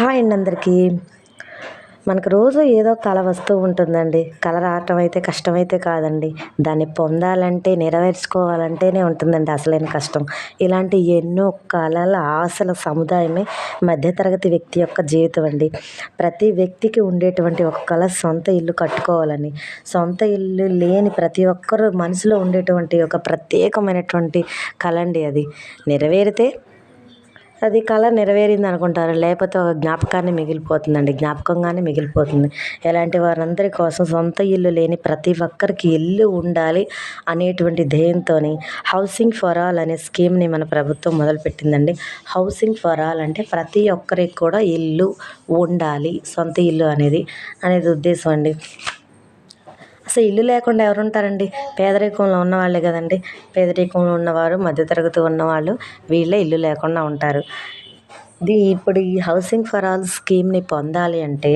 Hi అండి అందరికీ. మనకు రోజు ఏదో కళ వస్తూ ఉంటుందండి. కళ రావటం అయితే కష్టమైతే కాదండి. దాన్ని పొందాలంటే నెరవేర్చుకోవాలంటేనే ఉంటుందండి అసలైన కష్టం. ఇలాంటి ఎన్నో కళల ఆశల సముదాయమే మధ్యతరగతి వ్యక్తి యొక్క జీవితం అండి. ప్రతి వ్యక్తికి ఉండేటువంటి ఒక కళ సొంత ఇల్లు కట్టుకోవాలని. సొంత ఇల్లు లేని ప్రతి ఒక్కరు మనసులో ఉండేటువంటి ఒక ప్రత్యేకమైనటువంటి కళ అండి అది. నెరవేరితే అది కళ నెరవేరింది అనుకుంటారు. లేకపోతే ఒక జ్ఞాపకాన్ని మిగిలిపోతుందండి. జ్ఞాపకంగానే మిగిలిపోతుంది. ఎలాంటి వారందరి కోసం సొంత ఇల్లు లేని ప్రతి ఒక్కరికి ఇల్లు ఉండాలి అనేటువంటి ధ్యేయంతో హౌసింగ్ ఫర్ ఆల్ అనే స్కీమ్ని మన ప్రభుత్వం మొదలుపెట్టిందండి. హౌసింగ్ ఫర్ ఆల్ అంటే ప్రతి ఒక్కరికి కూడా ఇల్లు ఉండాలి. సొంత ఇల్లు అనేది అనేది ఉద్దేశం అండి. అసలు ఇల్లు లేకుండా ఎవరు ఉంటారండి పేదరికంలో ఉన్నవాళ్ళే కదండి. పేదరికంలో ఉన్నవారు మధ్యతరగతి ఉన్నవాళ్ళు వీళ్ళే ఇల్లు లేకుండా ఉంటారు. ఇది ఇప్పుడు ఈ హౌసింగ్ ఫర్ ఆల్ స్కీమ్ని పొందాలి అంటే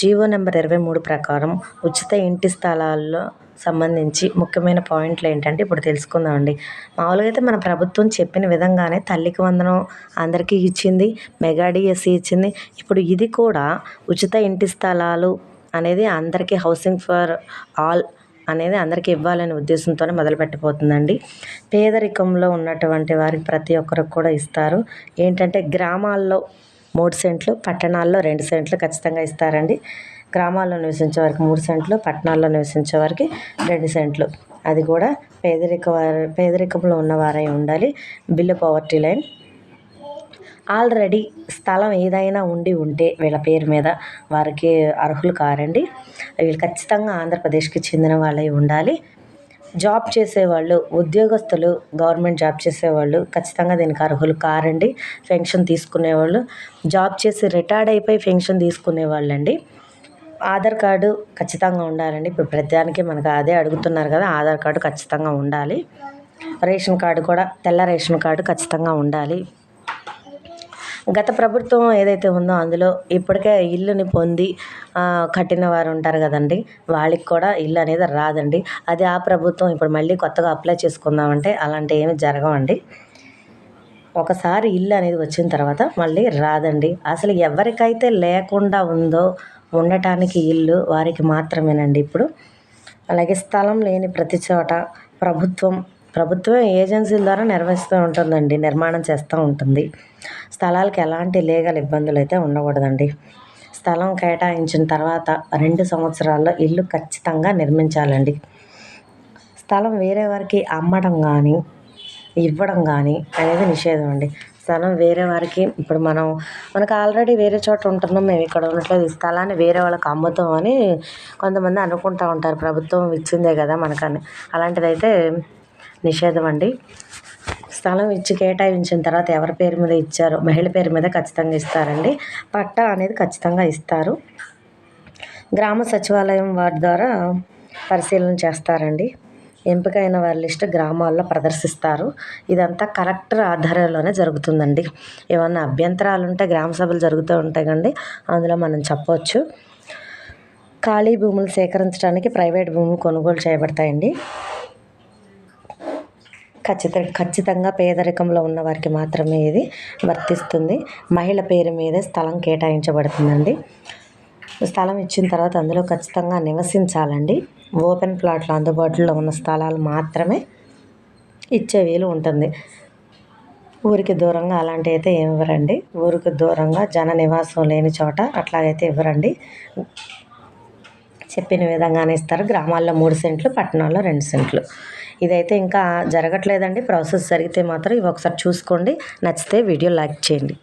జీవో నెంబర్ ఇరవై మూడు ప్రకారం ఉచిత ఇంటి స్థలాల్లో సంబంధించి ముఖ్యమైన పాయింట్లు ఏంటంటే ఇప్పుడు తెలుసుకుందామండి. మామూలుగా అయితే మన ప్రభుత్వం చెప్పిన విధంగానే తల్లికి వందనం అందరికీ ఇచ్చింది మెగాడిఎస్సి ఇచ్చింది. ఇప్పుడు ఇది కూడా ఉచిత ఇంటి స్థలాలు అనేది అందరికీ హౌసింగ్ ఫర్ ఆల్ అనేది అందరికీ ఇవ్వాలనే ఉద్దేశంతోనే మొదలుపెట్టబోతుందండి. పేదరికంలో ఉన్నటువంటి వారికి ప్రతి ఒక్కరికి కూడా ఇస్తారు. ఏంటంటే గ్రామాల్లో మూడు సెంట్లు పట్టణాల్లో రెండు సెంట్లు ఖచ్చితంగా ఇస్తారండి. గ్రామాల్లో నివసించే వారికి మూడు సెంట్లు పట్టణాల్లో నివసించే వారికి రెండు సెంట్లు. అది కూడా పేదరిక వారి పేదరికంలో ఉన్నవారై ఉండాలి. బిలో పవర్టీ లైన్ ఆల్రెడీ స్థలం ఏదైనా ఉండి ఉంటే వీళ్ళ పేరు మీద వారికి అర్హులు కారండి. వీళ్ళు ఖచ్చితంగా ఆంధ్రప్రదేశ్కి చెందిన వాళ్ళై ఉండాలి. జాబ్ చేసేవాళ్ళు ఉద్యోగస్తులు గవర్నమెంట్ జాబ్ చేసేవాళ్ళు ఖచ్చితంగా దీనికి అర్హులు కారండి. పెన్షన్ తీసుకునేవాళ్ళు జాబ్ చేసి రిటైర్డ్ అయిపోయి పెన్షన్ తీసుకునేవాళ్ళు అండి ఆధార్ కార్డు ఖచ్చితంగా ఉండాలండి. ఇప్పుడు ప్రతిదానికి మనకు అదే అడుగుతున్నారు కదా ఆధార్ కార్డు ఖచ్చితంగా ఉండాలి. రేషన్ కార్డు కూడా తెల్ల రేషన్ కార్డు ఖచ్చితంగా ఉండాలి. గత ప్రభుత్వం ఏదైతే ఉందో అందులో ఇప్పటికే ఇల్లుని పొంది కట్టిన వారు ఉంటారు కదండి. వాళ్ళకి కూడా ఇల్లు అనేది రాదండి. అది ఆ ప్రభుత్వం ఇప్పుడు మళ్ళీ కొత్తగా అప్లై చేసుకుందామంటే అలాంటి ఏమి జరగవండి. ఒకసారి ఇల్లు అనేది వచ్చిన తర్వాత మళ్ళీ రాదండి. అసలు ఎవరికైతే లేకుండా ఉందో ఉండటానికి ఇల్లు వారికి మాత్రమేనండి ఇప్పుడు. అలాగే స్థలం లేని ప్రతి చోట ప్రభుత్వం ప్రభుత్వం ఏజెన్సీల ద్వారా నిర్వహిస్తూ ఉంటుందండి నిర్మాణం చేస్తూ ఉంటుంది. స్థలాలకు ఎలాంటి లీగల్ ఇబ్బందులు అయితే ఉండకూడదండి. స్థలం కేటాయించిన తర్వాత రెండు సంవత్సరాల్లో ఇల్లు ఖచ్చితంగా నిర్మించాలండి. స్థలం వేరే వారికి అమ్మడం కానీ ఇవ్వడం కానీ అనేది నిషేధం అండి. స్థలం వేరే వారికి ఇప్పుడు మనం మనకు ఆల్రెడీ వేరే చోట ఉంటున్నాం మేము ఇక్కడ ఉన్నట్లేదు ఈ స్థలాన్ని వేరే వాళ్ళకి అమ్ముతాం అని కొంతమంది అనుకుంటూ ఉంటారు. ప్రభుత్వం ఇచ్చిందే కదా మనకని. అలాంటిదైతే నిషేధం అండి. స్థలం ఇచ్చి కేటాయించిన తర్వాత ఎవరి పేరు మీద ఇచ్చారో మహిళ పేరు మీద ఖచ్చితంగా ఇస్తారండి. పట్టా అనేది ఖచ్చితంగా ఇస్తారు. గ్రామ సచివాలయం వారి ద్వారా పరిశీలన చేస్తారండి. ఎంపికైన వారి లిస్ట్ గ్రామాల్లో ప్రదర్శిస్తారు. ఇదంతా కలెక్టర్ ఆధ్వర్యంలోనే జరుగుతుందండి. ఏమన్నా అభ్యంతరాలు ఉంటే గ్రామ సభలు జరుగుతూ ఉంటాయి కండి అందులో మనం చెప్పవచ్చు ఖాళీ భూములు సేకరించడానికి ప్రైవేట్ భూములు కొనుగోలు చేయబడతాయండి. ఖచ్చితంగా ఖచ్చితంగా పేదరికంలో ఉన్న వారికి మాత్రమే ఇది వర్తిస్తుంది. మహిళ పేరు మీదే స్థలం కేటాయించబడుతుందండి. స్థలం ఇచ్చిన తర్వాత అందులో ఖచ్చితంగా నివసించాలండి. ఓపెన్ ప్లాట్లు అందుబాటులో ఉన్న స్థలాలు మాత్రమే ఇచ్చే వీలు ఉంటుంది. ఊరికి దూరంగా అలాంటివి అయితే ఏమి ఇవ్వరండి. ఊరికి దూరంగా జన నివాసం లేని చోట అట్లాగైతే ఇవ్వరండి. చెప్పిన విధంగానే ఇస్తారు. గ్రామాల్లో మూడు సెంట్లు పట్టణాల్లో రెండు సెంట్లు. ఇదైతే ఇంకా జరగట్లేదండి. ప్రాసెస్ జరిగితే మాత్రం ఇవి ఒకసారి చూసుకోండి. నచ్చితే వీడియో లైక్ చేయండి.